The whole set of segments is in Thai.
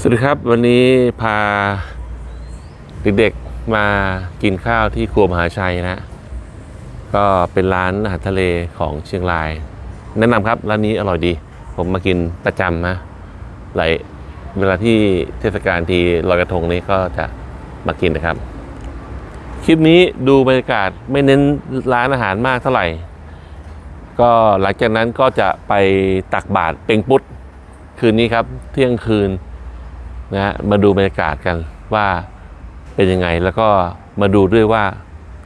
สวัสดีครับวันนี้พาเด็กๆมากินข้าวที่ครัวมหาชัยนะ ก็เป็นร้านอาหารทะเลของเชียงราย แนะนำครับร้านนี้อร่อยดี ผมมากินประจำนะหลายเวลาที่เทศกาลทีลอยกระทงนี้ก็จะมากินนะครับ คลิปนี้ดูบรรยากาศไม่เน้นร้านอาหารมากเท่าไหร่ ก็หลังจากนั้นก็จะไปตักบาตรเป็งปุ๊ดคืนนี้ครับ เที่ยงคืน นะฮะมาดูบรรยากาศกันว่าเป็นยังไง แล้วก็มาดูด้วยว่า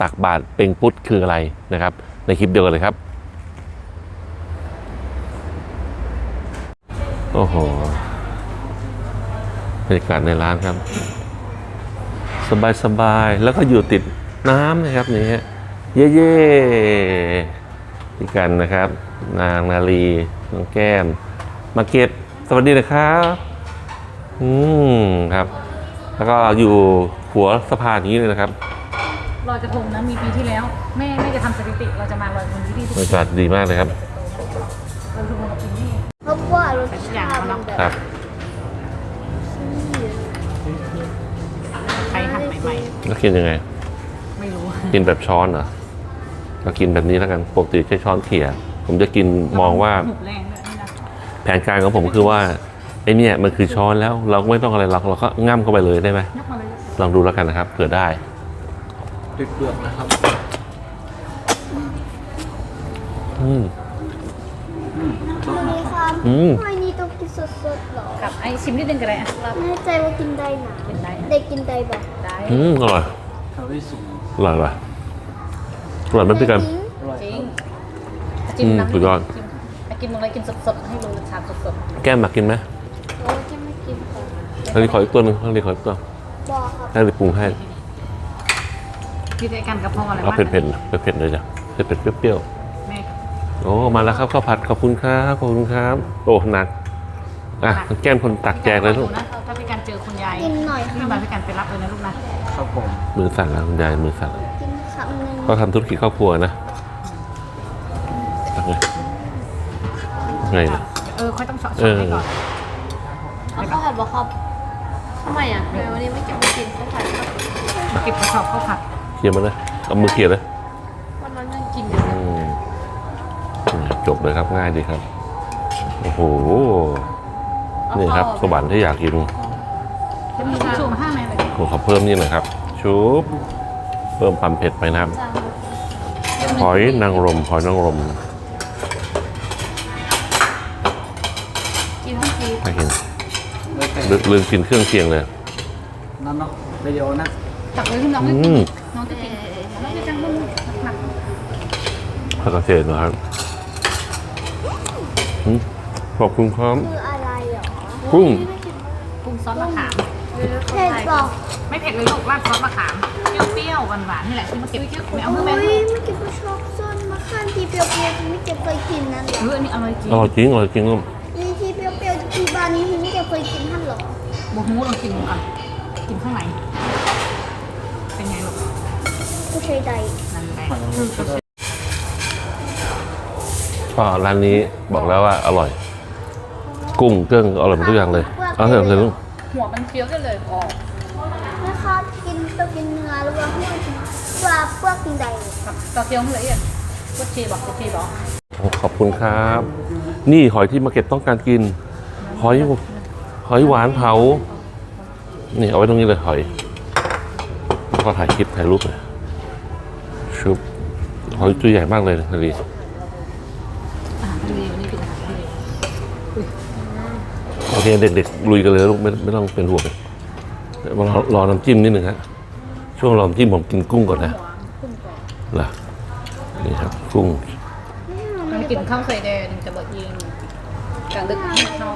ตักบาตรเป็งปุ๊ดคืออะไรนะครับ ในคลิปเดียวกันเลยครับ โอ้โหบรรยากาศในร้านครับ สบายสบายๆแล้วก็อยู่ติดน้ำนะครับนี่ฮะเย่เย่ๆพี่กันนะครับ นางนาลีน้องแก้มมาเก็ตสวัสดีนะครับ อืมครับ แล้วก็อยู่หัวสะพานนี้เลยนะครับลอยกระทงนะมีปีที่แล้วแม่แม่จะทำสถิติเราจะมาลอยกระทงที่นี่ทุกบรรปียากาศดีมากเลยครับ ลอยกระทงกับปีนี้เพราะว่ารสชาติมันแบครับบใครทำใหม่แล้วกินยังไง ๆไม่รู้กินแบบช้อนเหรอก็กินแบบนี้แล้วกันปกติใช้ช้อนเขี่ยผมจะกินมองว่า หุบแรงด้วยนี่นะแผนการของผมคือว่า ไอเนี่ยมันคือช้อนแล้วเราไม่ต้องอะไรเราเราก็ง่ำเข้าไปเลยได้ไหมยกมาเลยลองดูแล้วกันนะครับเผื่อได้ด้วยเปลือกนะครับอืมมันมีความอืมหอยนี่ต้องกินสดๆหรอ กับไอ้ชิมนิดนึงก็ได้อะรับแน่ใจว่ากินได้นะกินได้เด็กกินได้ปะได้อืมอร่อยเท่าที่สูงอร่อยอร่อยอร่อยไหมพี่กันจริงอร่อยจริงครับจิ้มอืมน้ำสุดยอด จิ้มไอ้กินอะไรกินสดๆให้รู้รสชาติสดแก้มมากินไหม โอ้ยจะไม่กินค่ะ อันนี้ขออีกตัวหนึงอันนี้ขออีกตัวบอกครับให้ไปปรุงให้ๆพี่ได้กันกับพ่ออะไรเอาบ้างเผ็ดๆเผ็ดๆเลยจ้ะเผ็ดๆเปรี้ยวแม่ๆโอ้มาแล้วครับข้าวผัดขอบคุณครับขอบคุณครับโอ้หนักอะแก้มคนตักแจกเลยลูกนะถ้าพี่กันเจอคุณยายกินหน่อยพี่ค่ะมาพี่กันไปรับเลยนะลูกนะครับผมมือสั่นแล้วคุณยายมือสั่นกินคำหนึ่งเขาทำธุรกิจครอบครัวนะทำไงไงเนี่ยเออค่อยต้องเฉาะเออๆให้ก่อนเอาข้าวผัดบอกครับทำไมอะทำไมวันนี้ไม่กินไม่กินข้าวผัดครับเก็บกระสอบข้าวผัดเคลียร์มาเลยเอามือเคลียร์เลยวันนั้นยังกินอยู่เลยอืมจบเลยครับง่ายดีครับ โอ้โห นี่ครับสวรรค์ที่อยากกินจะมีทิชชู่มาห้าแม่เลยผมขอเพิ่มนี่หน่อยครับ ชุบ เพิ่มความเผ็ดไปนะครับหอยนางรมหอยนางรม กินทั้งที ให้กิน ไม่เป็น ลืมลืมกินเครื่องเคียงเลย นั่นเนาะเดี๋ยวนะตักเลยคุณน้องอืไม่กินมน้องจะกินน้องจะจังมึงหนักผักกระเฉดนะครับอืมขอบคุณครับคืออะไรเหรอกุ้งปรุงซอสมะขามเผ็ดบอกไม่เผ็ดเลยลูกราดซอสมะขามเปรี้ยวๆหวานๆนี่แหละที่มาเก็บไม่เอาโอ้เพื่ยอแม่ไม่กินก็ชอบส้นมะขามที่เปรี้ยวๆที่ไม่เคยกินนั่นเหรเออออันนี้อร่อยจริงอร่อยจริงอร่อยจริงลูก โมโหลองกินก่อนกินข้างในเป็นไงลูกผู้ชายใดนั่นแหละก็ร้านนี้บอกแล้วว่าอร่อย กุ้งเกิ้งอร่อยหมดทุกอย่างเลยเอาเถอะเลยลูกหัวมันเคี้ยวได้เลยพอไม่ชอบกินต้องกินเนื้อหรือว่าหัวว่าพวกกินใดครับตอเคี้ยวให้ละเอียดก็ชีบอกก็ชีบอกโอ้ขอบคุณครับ นี่หอยที่มาเก็ตต้องการกิน หอยห อยหวานเผา นี่เอาไว้ตรงนี้เลยหอยแล้วก็ถ่ายคลิปถ่ายรูปเลยชุบหอยตัวใหญ่มากเลยนาลีอาหารทะเลวันนี้เป็นอาหารทะเลโอเคเด็กๆลุยกันเลยลูกไม่ไม่ต้องเป็นห่วงเดี๋ยวมารอรอน้ำจิ้มนิดหนึ่งฮะช่วงรอน้ำจิ้มผมกินกุ้งก่อนนะล่ะนี่ครับกุ้งมันกินข้าวใส่แดงจะบอกยิงกลางดึกไม่เข้า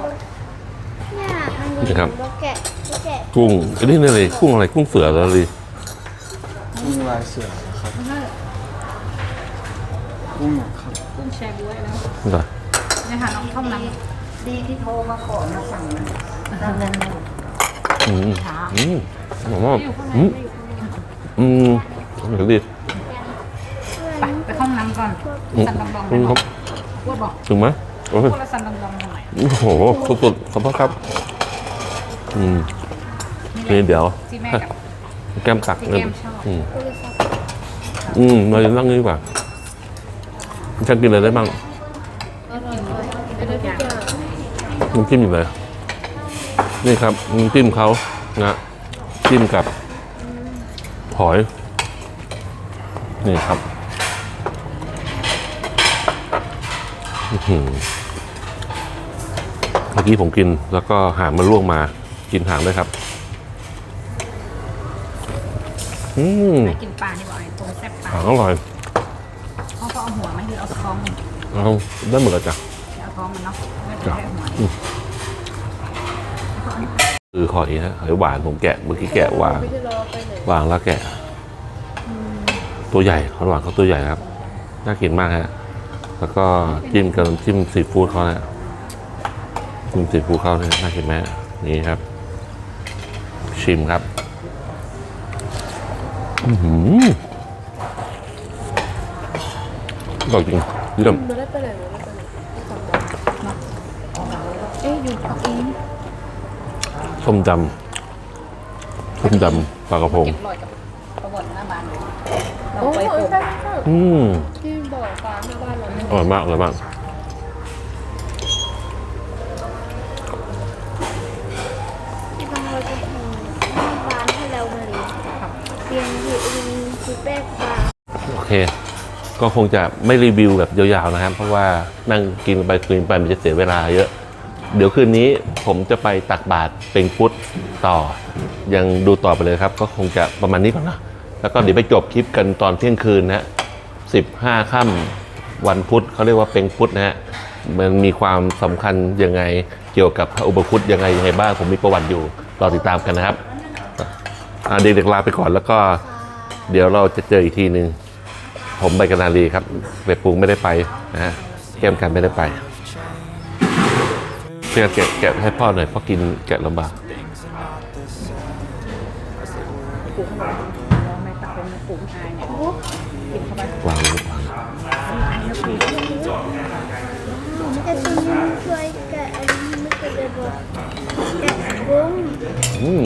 เนี่ยมั นมีนี่ครับโลแกะโลแกะกุ้งอันนี้นี่เลยกุ้งอะไรกุ้งเสือเหรอลีกุ้งลายเสือครับกุ้งหนักครับกุ้งแชร์บ๊วยแล้วนี่เหรอเนี่ยค่ะน้องท่อมน้ดีที่โทรมาขอมาสั่งนะำดังนั้นอืมช้าอืมหอมมากอยู่ข้างในอืมอืมเดี๋ยวดิไปไปห้องน้ำก่อนอืมสันดองดองอืมครับพูดบอกถึงไหมโอ้ยพูดแล้วสันดองดองทำไมโอ้โหสุดๆขอบคุณครับ อืมนี่เดี๋ยว ที่แม่กับแก้มตักที่แก้มชอบอืมอืมเราจะนั่งนี่ดีกว่าจะกินอะไรได้บ้างอร่อยเลยไม่ได้ทุกอย่างน้ำจิ้มอยู่ไหนนี่ครับน้ำจิ้มเขานะจิ้มกับหอย นี่ครับอื้อหือเมื่อกี้ผมกินแล้วก็หางมันลวกมา กินหางด้วยครับ อืมไปกินปลาดีกว่าไอ้ตรงแซ่บปลาหางอร่อยเขาก็เอาหัวไหมหรือเอาท้องมันเอาได้หมดเลยจ้ะเอาท้องมันเนาะไม่เป็นแค่หัวคือหอยฮะหอยหวานผมแกะเมื่อกี้แกะวางไม่ได้รอไปไหนวางแล้วแกะ ตัวใหญ่หอยหวานเขาตัวใหญ่ครับน่ากินมากฮะแล้วก็จิ้มกับน้ำจิ้มซีฟู้ดเขาเนี่ยจิ้มซีฟู้ดเขาเนี่ยน่ากินไหมนี่ครับ ชิมครับอือหืออร่อยจริงเยี่ยมไม่ได้ไปไหนไม่ได้ไปไหนไม่จำได้เอ๊ะอยู่เอาเองส้มดำส้มดำปลากระพงเก็บรอยกับประวัติหน้าบ้านเลยเราโอ้ไปยโผล่ใช่ใช่อืมที่บ่อฟ้าหน้าบ้านเราเนี่ยอร่อยมากอร่อยมาก แป้งปลาโอเค ก็คงจะไม่รีวิวแบบยาวๆนะครับ เพราะว่านั่งกินไปคุยไปมันจะเสียเวลาเยอะ เดี๋ยวคืนนี้ผมจะไปตักบาตรเป็นพุทธต่อ ยังดูต่อไปเลยครับ ก็คงจะประมาณนี้ก่อนนะแล้วก็เดี๋ยวไปจบคลิปกันตอนเที่ยงคืนนะสิบห้าค่ำวันพุธเขาเรียกว่าเป็นพุทธนะฮะมันมีความสำคัญยังไงเกี่ยวกับพระอุปคุตยังไงยังไงบ้างผมมีประวัติอยู่รอติดตามกันนะครับเด็กๆลาไปก่อนแล้วก็ เดี๋ยวเราจะเจออีกทีหนึ่งผมไปกันนาลีครับไปปรุงไม่ได้ไปนะฮะแก้มกันไม่ได้ไปเพื่อแกะแกะให้พ่อหน่อยพ่อกินแกะลำบากปลูกขนมเราไม่ตักเป็นปลูกอายเนี่ยกินเข้าไปวางวางแต่คุณช่วยแกะอันนี้ไม่เคยได้บอกแกะกุ้งอืม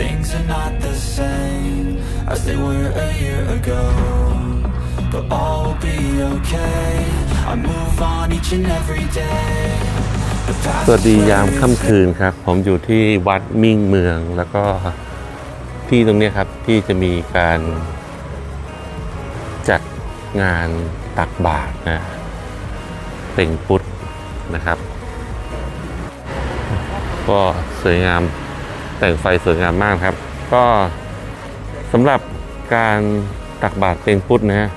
Things are not the same as they were a year ago But all will be okay I move on each and every day สวัสดียามค่ำคืนครับ ผมอยู่ที่วัดมิ่งเมืองแล้วก็ที่ตรงนี้ครับที่จะมีการจัดงานตักบาตรนะเป็นพุทธนะครับ ก็สวยงาม แต่งไฟสวยงามมากครับ ก็สำหรับการตักบาตรเป็นพุทธนะฮะ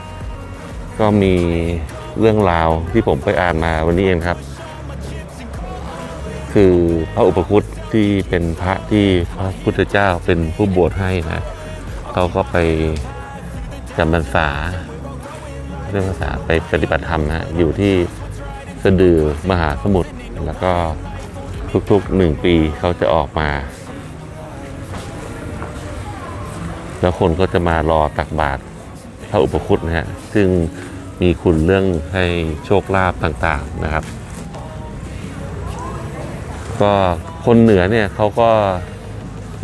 ก็มีเรื่องราวที่ผมไปอ่านมาวันนี้เองครับ คือพระอุปคุตที่เป็นพระที่พระพุทธเจ้าเป็นผู้บวชให้นะเขาก็ไปจำพรรษาเรื่องภาษาไปปฏิบัติธรรมนะอยู่ที่สะดือมหาสมุทรแล้วก็ทุกๆหนึ่งปีเขาจะออกมา แล้วคนก็จะมารอตักบาตรพระอุปคุตนะฮะซึ่งมีคุณเรื่องให้โชคลาภต่างๆนะครับ ก็คนเหนือเนี่ยเขาก็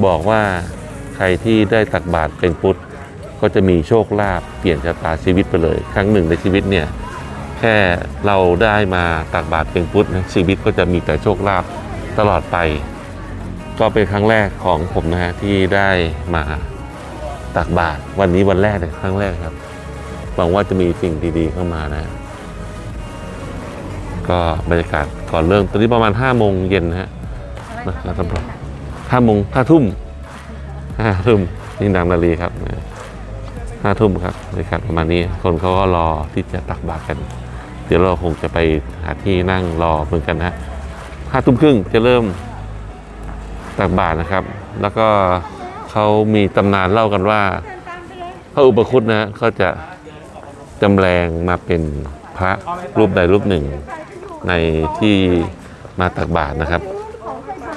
บอกว่าใครที่ได้ตักบาตรเป็นพุทธก็จะมีโชคลาภเปลี่ยนชะตาชีวิตไปเลย ครั้งหนึ่งในชีวิตเนี่ยแค่เราได้มาตักบาตรเป็นพุทธนะชีวิตก็จะมีแต่โชคลาภตลอดไป ก็เป็นครั้งแรกของผมนะฮะที่ได้มา ตักบาตรวันนี้วันแรกเลยครั้งแรกครับหวังว่าจะมีสิ่งดีๆเข้ามานะ ก็บรรยากาศก่อนเริ่มตอนนี้ประมาณ5โมงเย็นนะฮะนะครับห้าโมงห้าทุ่มห้าทุ่มนี่นางนาลีครับห้าทุ่มครับบรรยากาศประมาณนี้ คนเขาก็รอที่จะตักบาตรกัน เดี๋ยวเราคงจะไปหาที่นั่งรอเหมือนกันนะห้าทุ่มครึ่งจะเริ่มตักบาตรนะครับ แล้วก็ เขามีตำนานเล่ากันว่าพระอุปคุตนะฮะก็จะจำแรงมาเป็นพระรูปใดรูปหนึ่ง ในที่มาตักบาตรนะครับ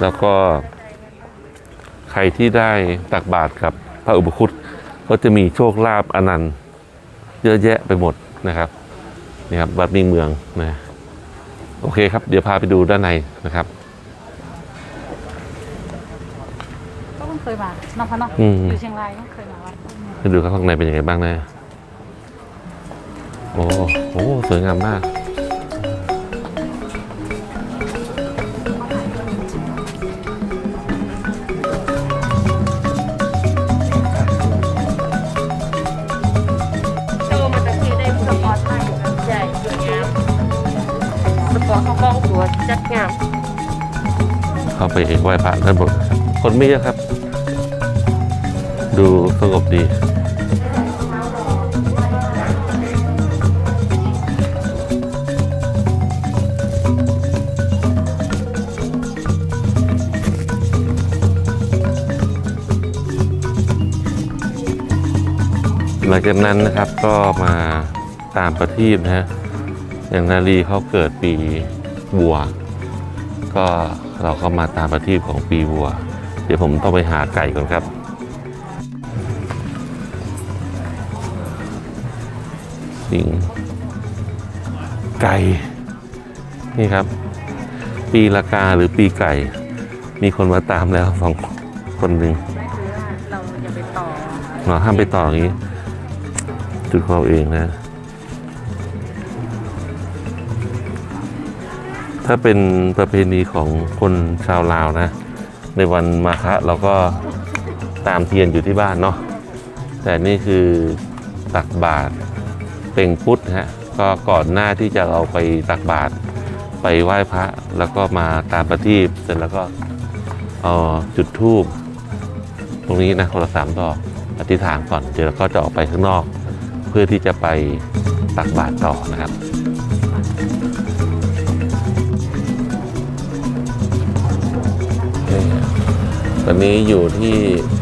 แล้วก็ใครที่ได้ตักบาตรกับพระอุปคุตก็จะมีโชคลาภอนันต์เยอะแยะไปหมดนะครับนี่ครับวัดมิ่งเมืองนะโอเคครับ เดี๋ยวพาไปดูด้านในนะครับ ก็เพิ่งเคยมาน้องพะเนาะอืม อยู่เชียงรายก็เคยมาวัดไปดูครับข้างในเป็นยังไงบ้างนะโอ้โหสวยงามมาก โชว์มาจากที่ได้สปอร์ตให้ใช่สวยงามสปอร์ตเขากล้องสวยจัดงาม เข้าไปไหว้พระด้านบนครับคนไม่เยอะครับ ดูสงบดีหลังจากนั้นนะครับก็มาตามประทีปนะฮะอย่างนาลีเขาเกิดปีวัว ก็เราก็มาตามประทีปของปีวัว เดี๋ยวผมต้องไปหาไก่ก่อนครับ สิงไก่นี่ครับ ปีละกาหรือปีไก่ มีคนมาตามแล้วสองคนหนึ่งไม่คือว่าเราอย่าไปต่อเราห้ามไปต่ออย่างนี้ จุดของเราเองนะ ถ้าเป็นประเพณีของคนชาวลาวนะ ในวันมาฆะเราก็ตามเทียนอยู่ที่บ้านเนาะแต่นี่คือตักบาตร เป็นพุทธฮะก็ก่อนหน้าที่จะเราไปตักบาตรไปไหว้พระแล้วก็มาตามประทีปเสร็จแล้วก็เออจุดธูปตรงนี้นะคนละสามดอกอธิษฐานก่อนเดี๋ยวเราก็จะออกไปข้างนอก เพื่อที่จะไปตักบาตรต่อนะครับนี่ตอนนี้อยู่ที่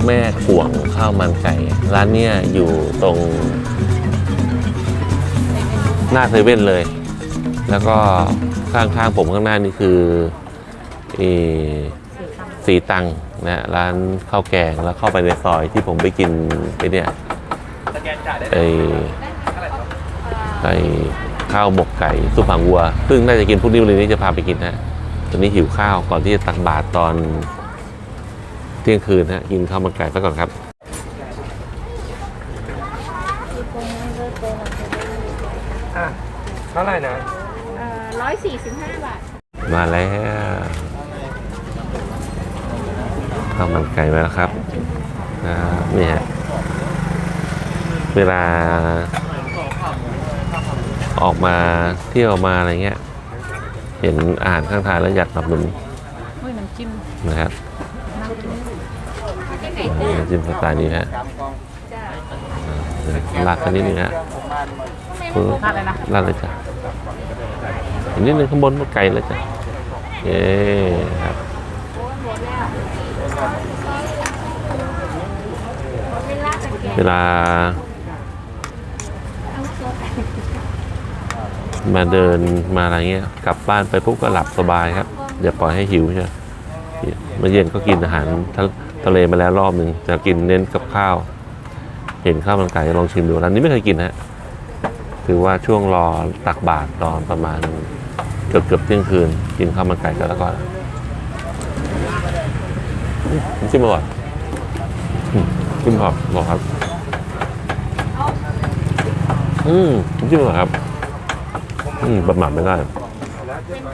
แม่ข่วงข้าวมันไก่ ร้านเนี้ยอยู่ตรง หน้าเซเว่นเลย แล้วก็ข้างๆผมข้างหน้านี่คือสีตังนะร้านข้าวแกงแล้วเข้าไปในซอยที่ผมไปกินไปเนี่ยไอไอข้าวหมกไก่ซุปหางวัว ซึ่งน่าจะกินพรุ่งนี้วันนี้จะพาไปกินนะตอนนี้หิวข้าวก่อนที่จะตักบาตรตอนเที่ยงคืนนะกินข้าวมันไก่ซะก่อนครับ ท่าไหร่นะร้อยสี่สิบห้าบาท มาแล้วข้าวมันไก่มาแล้วครับนะครับนี่ฮะเวลา ออกมาเที่ยวมาอะไรเงี้ย เห็นอาหารข้างทางแล้วอยากสนับสนุนเฮ้ยน้ำจิ้มนะครับน่ากินน้ำจิ้มสไตล์นี้ฮะลาดกันนิดนึงฮะปึ๊บทานเลยนะลาดเลยจ้ะอีก นิดนึงข้างบนมันไก่เลยจ้ะเย้ครับเวลา มาเดินมาอะไรเงี้ย กลับบ้านไปปุ๊บก็หลับสบายครับอย่าปล่อยให้หิวใช่ไหมเมื่อเย็นก็กินอาหารทะทะเลมาแล้วรอบหนึ่งจะกินเน้นกับข้าว เห็นข้าวมันไก่ลองชิมดูร้านนี้ไม่เคยกินนะฮะถือว่าช่วงรอตักบาตรตอนประมาณ เกือบเกือบเที่ยงคืน กินข้าวมันไก่กันแล้วก็อืมน้ำจิ้มอร่อยอืมจิ้มพอบอกครับ อืมจิ้มอร่อยครับ อืมประมาทไม่ได้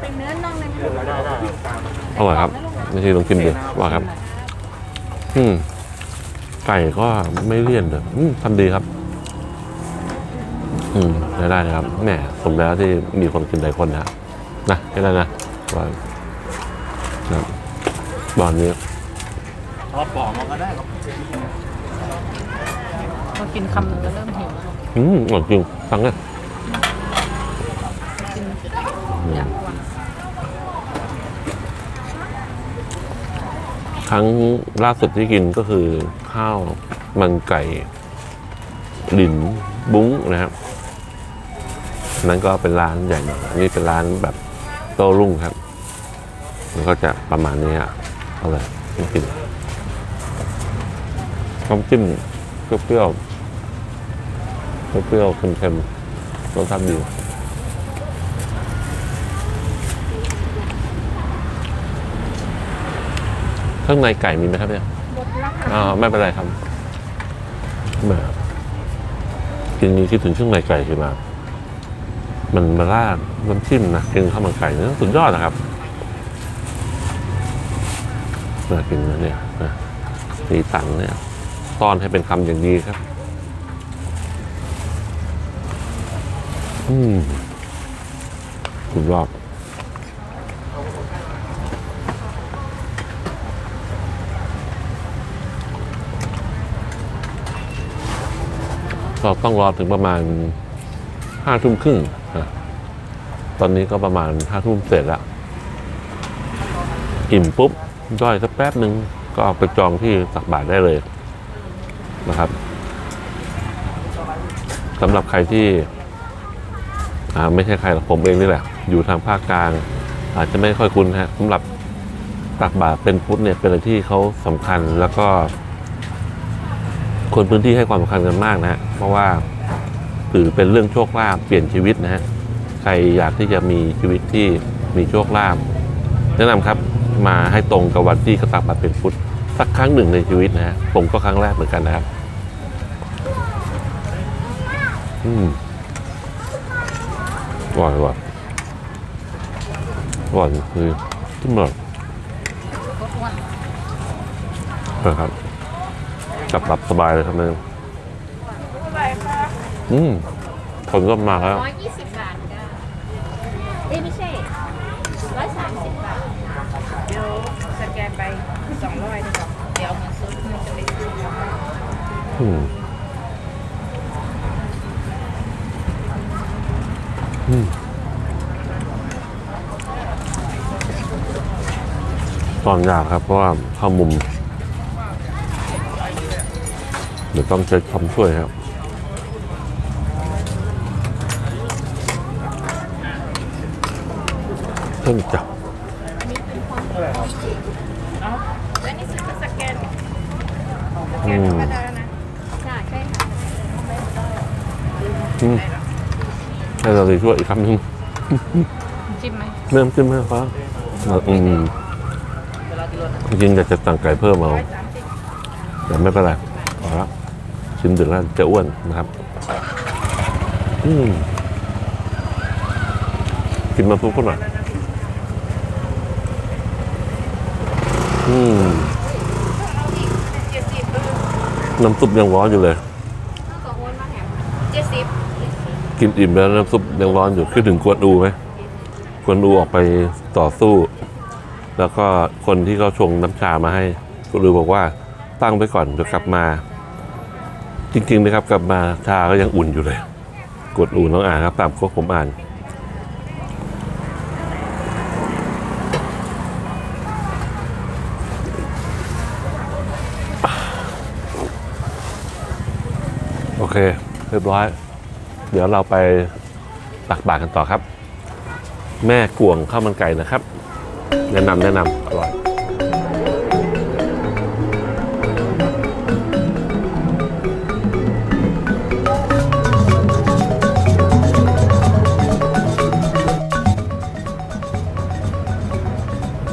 เป็นเนื้อน่องเลยอร่อยครับไม่ใช่ลองชิมดูว่าครับ อืมไก่ก็ไม่เลี่ยนเลยอืมทำดีครับ อืมได้ได้นะครับแหมสมแล้วที่มีคนกินหลายคนนะ นะแค่นั้นนะว่านะบอนนี้พอกินคำหนึ่งก็เริ่มหิวแล้วอืมอร่อยจริงฟังนะกินอยากวันครั้งล่าสุดที่กินก็คือข้าวมันไก่หลินบุ้งนะครับอันนั้นก็เป็นร้านใหญ่หน่อยอันนี้เป็นร้านแบบ โต้รุ่งครับ มันก็จะประมาณนี้อะเอาเลยไม่กินน้ำจิ้มเปรี้ยวๆเปรี้ยวๆเค็มๆรสชาติดีข้างในไก่มีไหมครับเนี่ยหมดแล้วค่ะอ๋อไม่เป็นไรครับแหมกินนี้คิดถึงเครื่องในไก่ขึ้นมา มันมาราดน้ำจิ้มนะกินข้าวมันไก่เนี่ยสุดยอดนะครับน่ากินนะเนี่ยนะสีสันเนี่ยตอนให้เป็นคำอย่างดีครับ อืมสุดยอดเราต้องรอถึงประมาณห้าทุ่มครึ่ง ตอนนี้ก็ประมาณห้าทุ่มเสร็จแล้วอิ่มปุ๊บย่อยสักแป๊บหนึ่งก็ไปจองที่ตักบาทได้เลยนะครับสำหรับใครที่อ่าไม่ใช่ใครหรอกผมเองนี่แหละ อยู่ทางภาคกลาง อาจจะไม่ค่อยคุ้นฮะสำหรับตักบาตรเป็นพุทธเนี่ยเป็นอะไรที่เขาสำคัญแล้วก็ คนพื้นที่ให้ความสำคัญกันมากนะฮะเพราะว่าถือเป็นเรื่องโชคลาภเปลี่ยนชีวิตนะฮะ ครอยากที่จะมีชีวิตที่มีโชคลาภแนะนำครับมาให้ตรงกับวันที่กระตักบัตรเป็นพุทธสักครั้งหนึ่งในชีวิตนะผมก็ครั้งแรกเหมือนกันนะครับอืมอร่อยว่ะอร่อยคือที่มดรอ้วนนะครับจับหลับสบายเลยครับเนี่ยอืมคนก็มาแล้ว ร้อยยี่สิบบาทจ้าเอ้ยไม่ใช่ร้อยสามสิบบาท เดี๋ยวสแกนไป สองร้อยดีกว่าเดี๋ยวเอาเงินสดมันจะไปซื้ออืมอืมตอนยากครับ เพราะว่าข้ามุม เดี๋ยวต้องใช้คำช่วยครับเพิ่งจับ เอาแล้วนี่ซื้อมาสแกนสแก อืนมธรรมดานะใช่ใช่ค่ะอืมให้เราช่วยอีกคำหนึ่งจิ้มไหมเริ่มขึ้นไหมฟ้าอืมจริงๆอยากจะสั่งไก่เพิ่มเอาร้อยสามสิบแต่ไม่เป็นไรพอละชิ้นถึงแล้วจะอ้วนนะครับอืมกินมาซุปก็หน่อยอืมเจ็ดสิบ น้ำซุปยังร้อนอยู่เลยต้องขอโอนมาแถมเจ็ดสิบกินอิ่มแล้วน้ำซุปยังร้อนอยู่คิดถึงกวนอูไหมกวนอูออกไปต่อสู้ แล้วก็คนที่เขาชงน้ำชามาให้กวนอูบอกว่าตั้งไปก่อนเดี๋ยวกลับมา จริงๆนะครับกลับมาชาก็ยังอุ่นอยู่เลย กดอูน้องอ่านครับตามข้อผมอ่าน เคเรียบร้อย เดี๋ยวเราไปตักบาตรกันต่อครับ แม่กวงข้าวมันไก่นะครับ แนะนำแนะนำอร่อย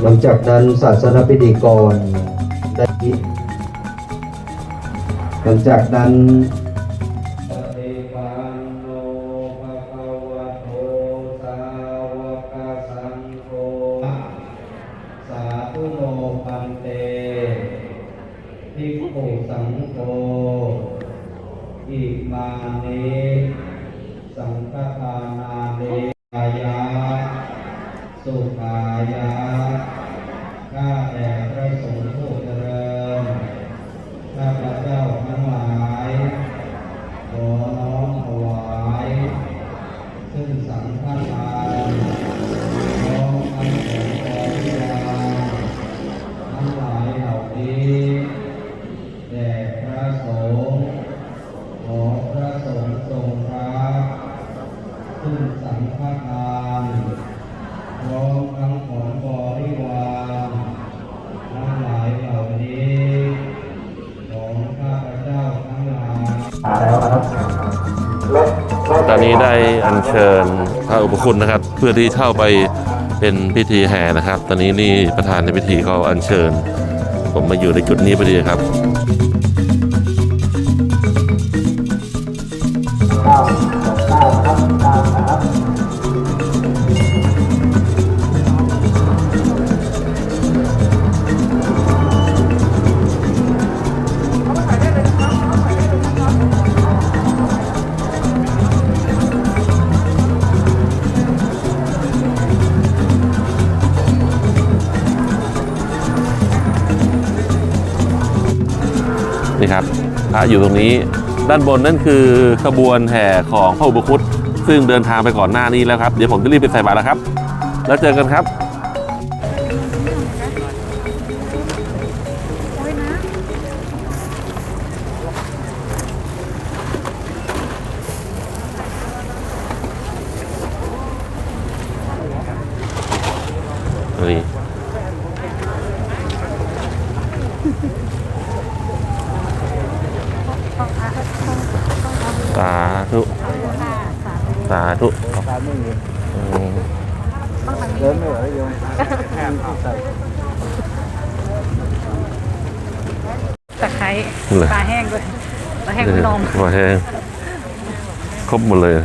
หลังจากนั้นศาสนพิธีกรได้หลังจากนั้น ธุโนปันเตภิกขุสังโฆอิมานิสังฆทานาเตอนนี้ได้อัญเชิญพระอุปคุณนะครับ เพื่อที่เข้าไปเป็นพิธีแห่นะครับ ตอนนี้นี่ประธานในพิธีเขาอัญเชิญ ผมมาอยู่ในจุดนี้พอดีครับ อยู่ตรงนี้ ด้านบนนั่นคือขบวนแห่ของพระอุปคุตซึ่งเดินทางไปก่อนหน้านี้แล้วครับ เดี๋ยวผมจะรีบไปใส่บาตรแล้วครับ แล้วเจอกันครับนี่สาธุสาธุอืม เดินไม่ไหวโยมแอบใส่ ตะไคร้ เลย ปลาแห้งด้วยปลาแห้งนมหัวแห้งครบหมดเลย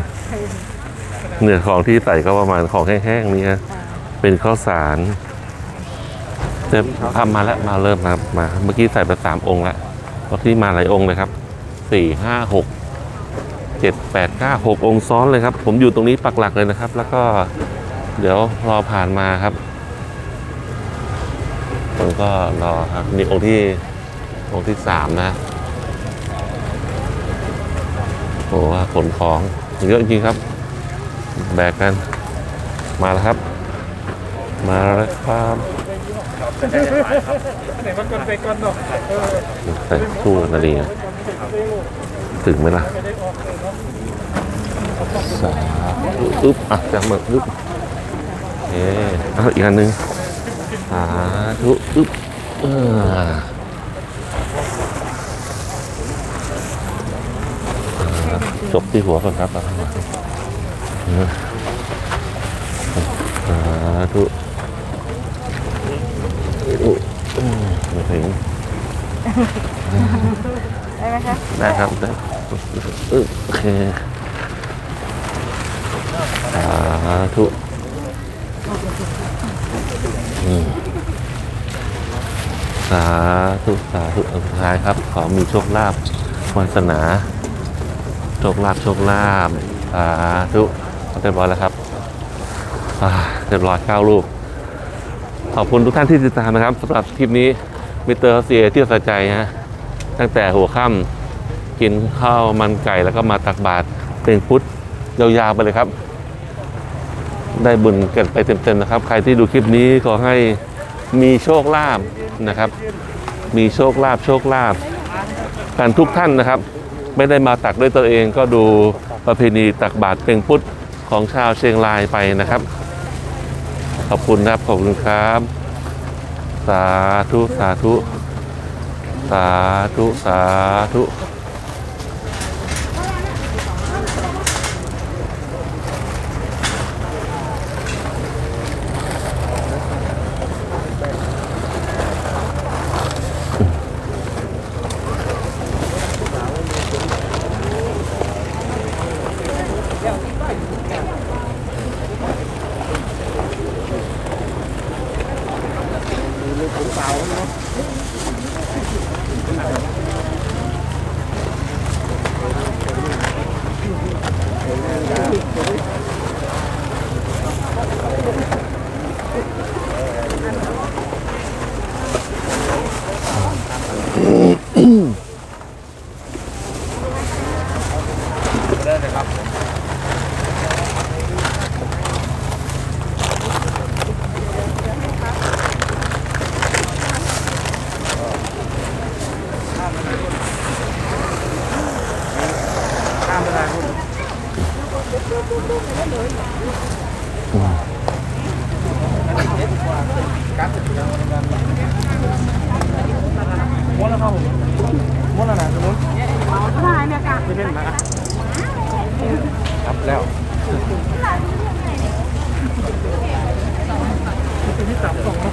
เนี่ยของที่ใส่ก็ประมาณของแห้งๆนี่ฮะเป็นข้าวสารเจะทำมาแล้วมาเริ่มครับมา เมื่อกี้ใส่ไปสามองค์แล้วรอบที่มาหลายองค์เลยครับสี่ห้าหกเจ็ดแปดเก้าหกองค์ซ้อนเลยครับ ผมอยู่ตรงนี้ปักหลักเลยนะครับ แล้วก็เดี๋ยวรอผ่านมาครับผมก็รอครับนี่องค์ที่ องค์ที่สามนะโอ้ขนของเยอะจริงครับ แบกกัน มาแล้วครับ มาแล้วครับใส่ตู้นาฬิกาถึงไหมล่ะสาธุอึ๊บอะจับมืออึ๊บเอ๊ะเอาอีกอันหนึ่งสาธุอึ๊บเออ จบที่หัวก่อนครับแล้วค่อยมาสาธุอุ๊ยอืมไม่ถึงได้ไหมคะได้ครับได้อึ๊บโอเคสาธุสาธุสาธุอันสุดท้ายครับ ขอมีโชคลาภวาสนา โชคลาภโชคลาภสาธุเรียบร้อยแล้วครับอ่าเรียบร้อยเก้ารูป ขอบคุณทุกท่านที่ติดตามนะครับสำหรับคลิปนี้มิเตอร์เซียที่ใส่ใจนะตั้งแต่หัวค่ำกินข้าวมันไก่แล้วก็มาตักบาตรเป็นพุทธยาวๆไปเลยครับ ได้บุญกันไปเต็มๆนะครับ ใครที่ดูคลิปนี้ขอให้มีโชคลาภนะครับ มีโชคลาภโชคลาภกันทุกท่านนะครับ ไม่ได้มาตักด้วยตัวเองก็ดูประเพณีตักบาตรเป็นพุทธของชาวเชียงรายไปนะครับ ขอบคุณครับขอบคุณครับ สาธุ สาธุ สาธุ สาธุ ม้วนแล้วครับผมม้วนแล้วนะสมุนได้เนี่ยค่ะไม่เช่นนะครับแล้วที่สามสองนะ